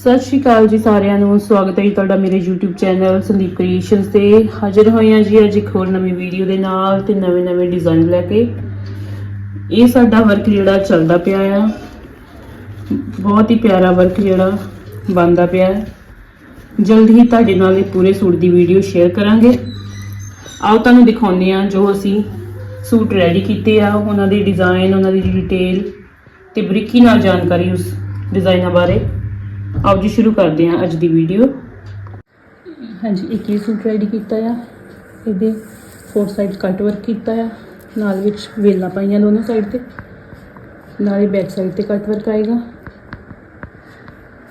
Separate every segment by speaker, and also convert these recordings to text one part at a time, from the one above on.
Speaker 1: ਸਤਿ ਸ਼੍ਰੀ ਅਕਾਲ ਜੀ ਸਾਰਿਆਂ ਨੂੰ। ਸਵਾਗਤ ਹੈ ਜੀ ਤੁਹਾਡਾ ਮੇਰੇ YouTube ਚੈਨਲ ਸੰਦੀਪ ਕ੍ਰੀਏਸ਼ਨਸ ਤੇ। ਹਾਜ਼ਰ ਹੋਏ ਹਾਂ ਜੀ ਅੱਜ ਇੱਕ ਹੋਰ ਨਵੀਂ ਵੀਡੀਓ ਦੇ ਨਾਲ ਤੇ ਨਵੇਂ-ਨਵੇਂ ਡਿਜ਼ਾਈਨ ਲੈ ਕੇ। ਇਹ ਸਾਡਾ ਵਰਕ ਜਿਹੜਾ ਚੱਲਦਾ ਪਿਆ ਆ। ਬਹੁਤ ਹੀ ਪਿਆਰਾ ਵਰਕ ਜਿਹੜਾ ਬਣਦਾ ਪਿਆ ਜਲਦ ਹੀ ਤੁਹਾਡੇ ਨਾਲ ਇਹ ਪੂਰੇ ਸੂਟ ਦੀ ਵੀਡੀਓ ਸ਼ੇਅਰ ਕਰਾਂਗੇ। ਆਓ ਤੁਹਾਨੂੰ ਦਿਖਾਉਂਦੇ ਹਾਂ ਜੋ ਅਸੀਂ ਸੂਟ ਰੈਡੀ ਕੀਤੇ ਆ, ਉਹਨਾਂ ਦੇ ਡਿਜ਼ਾਈਨ ਉਹਨਾਂ ਦੀ ਡਿਟੇਲ ਤੇ ਬਰੀਕੀ ਨਾਲ ਜਾਣਕਾਰੀ ਉਸ ਡਿਜ਼ਾਈਨਾਂ ਬਾਰੇ। ਆਓ ਜੀ, ਸ਼ੁਰੂ ਕਰਦੇ ਹਾਂ ਅੱਜ ਦੀ ਵੀਡੀਓ ਹਾਂਜੀ, ਇੱਕ ਇਹ ਸੂਟ ਰੈਡੀ ਕੀਤਾ ਆ। ਇਹਦੇ ਫੋਰ ਸਾਈਡ ਕੱਟ ਵਰਕ ਕੀਤਾ ਆ। ਨਾਲ ਵਿੱਚ ਵੇਲਾਂ ਪਾਈਆਂ ਦੋਨੋਂ ਸਾਈਡ ਤੇ। ਨਾਲੇ ਬੈਕ ਸਾਈਡ ਤੇ ਕੱਟ ਵਰਕ ਆਏਗਾ।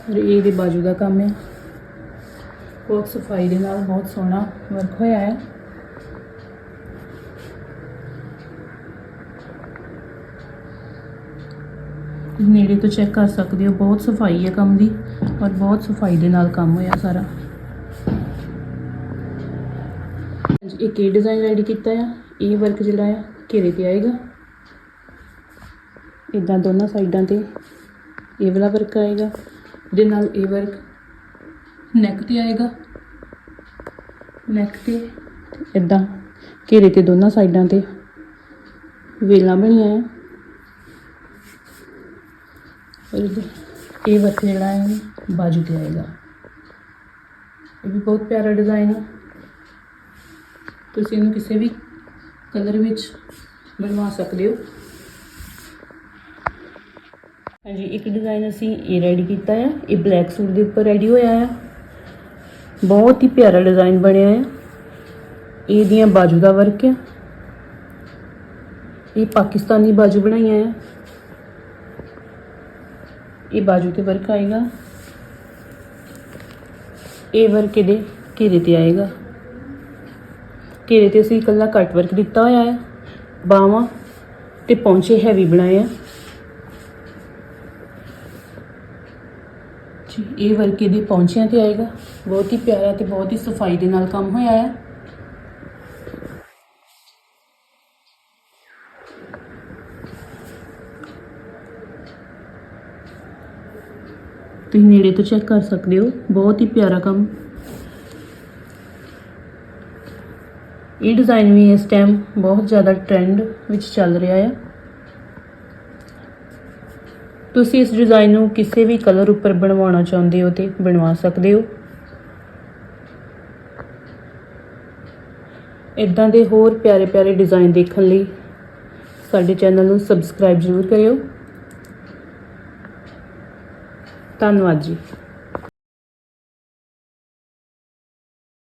Speaker 1: ਔਰ ਇਹ ਇਹਦੇ ਬਾਜੂ ਦਾ ਕੰਮ ਹੈ ਬਹੁਤ ਸਫ਼ਾਈ ਦੇ ਨਾਲ ਬਹੁਤ ਸੋਹਣਾ ਵਰਕ ਹੋਇਆ ਹੈ ਨੇੜੇ ਤੋਂ ਚੈੱਕ ਕਰ ਸਕਦੇ ਹੋ, ਬਹੁਤ ਸਫ਼ਾਈ ਹੈ ਕੰਮ ਦੀ ਔਰ ਬਹੁਤ ਸਫ਼ਾਈ ਦੇ ਨਾਲ ਕੰਮ ਹੋਇਆ ਸਾਰਾ। ਹਾਂਜੀ, ਇੱਕ ਇਹ ਡਿਜ਼ਾਈਨ ਰੈਡੀ ਕੀਤਾ ਆ, ਇਹ ਵਰਕ ਜਿਹੜਾ ਆ, ਘੇਰੇ ਤੇ ਆਏਗਾ। ਇਦਾਂ ਦੋਨਾਂ ਸਾਈਡਾਂ ਤੇ ਇਹ ਵਾਲਾ ਵਰਕ ਆਏਗਾ ਇਹਦੇ ਨਾਲ ਇਹ ਵਰਕ ਨੈਕ ਤੇ ਆਏਗਾ। ਨੈਕ ਤੇ ਇਦਾਂ ਘੇਰੇ ਤੇ ਦੋਨਾਂ ਸਾਈਡਾਂ ਤੇ ਵੇਲਾਂ ਬਣੀਆਂ ਆ। ਔਰ ਇਹਦੇ- ਇਹ ਵਰਕ ਜਿਹੜਾ ਹੈ, ਬਾਜੂ ਤੇ ਆਏਗਾ। ਇਹ ਵੀ ਬਹੁਤ ਪਿਆਰਾ ਡਿਜ਼ਾਈਨ ਹੈ। ਤੁਸੀਂ ਇਹਨੂੰ ਕਿਸੇ ਵੀ ਕਲਰ ਵਿੱਚ ਬਣਵਾ ਸਕਦੇ ਹੋ। ਹਾਂਜੀ, ਇੱਕ ਡਿਜ਼ਾਈਨ ਅਸੀਂ ਇਹ ਰੈਡੀ ਕੀਤਾ ਹੈ। ਇਹ ਬਲੈਕ ਸੂਟ ਦੇ ਉੱਪਰ ਰੈਡੀ ਹੋਇਆ ਹੈ। ਬਹੁਤ ਹੀ ਪਿਆਰਾ ਡਿਜ਼ਾਈਨ ਬਣਿਆ ਹੈ। ਇਹਦੀਆਂ ਬਾਜੂ ਦਾ ਵਰਕ ਹੈ। ਇਹ ਪਾਕਿਸਤਾਨੀ ਬਾਜੂ ਬਣਾਈਆਂ ਹੈ। ਇਹ ਬਾਜੂ ਤੇ ਵਰਕ ਆਏਗਾ। ਇਹ ਵਰਕ ਇਹਦੇ ਘੇਰੇ ਤੇ ਆਏਗਾ। ਘੇਰੇ ਤੇ ਅਸੀਂ ਇਕੱਲਾ ਕੱਟ ਵਰਕ ਦਿੱਤਾ ਹੋਇਆ ਹੈ। ਬਾਹਾਂ ਤੇ ਪੌਂਚੇ ਹੈਵੀ ਬਣਾਏ ਆ। ਜੀ, ਇਹ ਵਰਕ ਇਹਦੇ ਪੌਂਚਿਆਂ ਤੇ ਆਏਗਾ। ਬਹੁਤ ਹੀ ਪਿਆਰਾ ਤੇ ਬਹੁਤ ਹੀ ਸਫ਼ਾਈ ਦੇ ਨਾਲ ਕੰਮ ਹੋਇਆ ਹੈ। ਤੁਸੀਂ ਨੇੜੇ ਤੋਂ ਚੈੱਕ ਕਰ ਸਕਦੇ ਹੋ, ਬਹੁਤ ਹੀ ਪਿਆਰਾ ਕੰਮ। ਇਹ ਡਿਜ਼ਾਈਨ ਵੀ ਇਸ ਟਾਈਮ ਬਹੁਤ ਜ਼ਿਆਦਾ ਟ੍ਰੈਂਡ ਵਿੱਚ ਚੱਲ ਰਿਹਾ ਹੈ ਤੁਸੀਂ ਇਸ ਡਿਜ਼ਾਈਨ ਨੂੰ ਕਿਸੇ ਵੀ ਕਲਰ ਉੱਪਰ ਬਣਵਾਉਣਾ ਚਾਹੁੰਦੇ ਹੋ ਤੇ ਬਣਵਾ ਸਕਦੇ ਹੋ। ਇਦਾਂ ਦੇ ਹੋਰ ਪਿਆਰੇ ਪਿਆਰੇ ਡਿਜ਼ਾਈਨ ਦੇਖਣ ਲਈ ਸਾਡੇ ਚੈਨਲ ਨੂੰ ਸਬਸਕ੍ਰਾਈਬ ਜ਼ਰੂਰ ਕਰਿਓ। ਧੰਨਵਾਦ ਜੀ।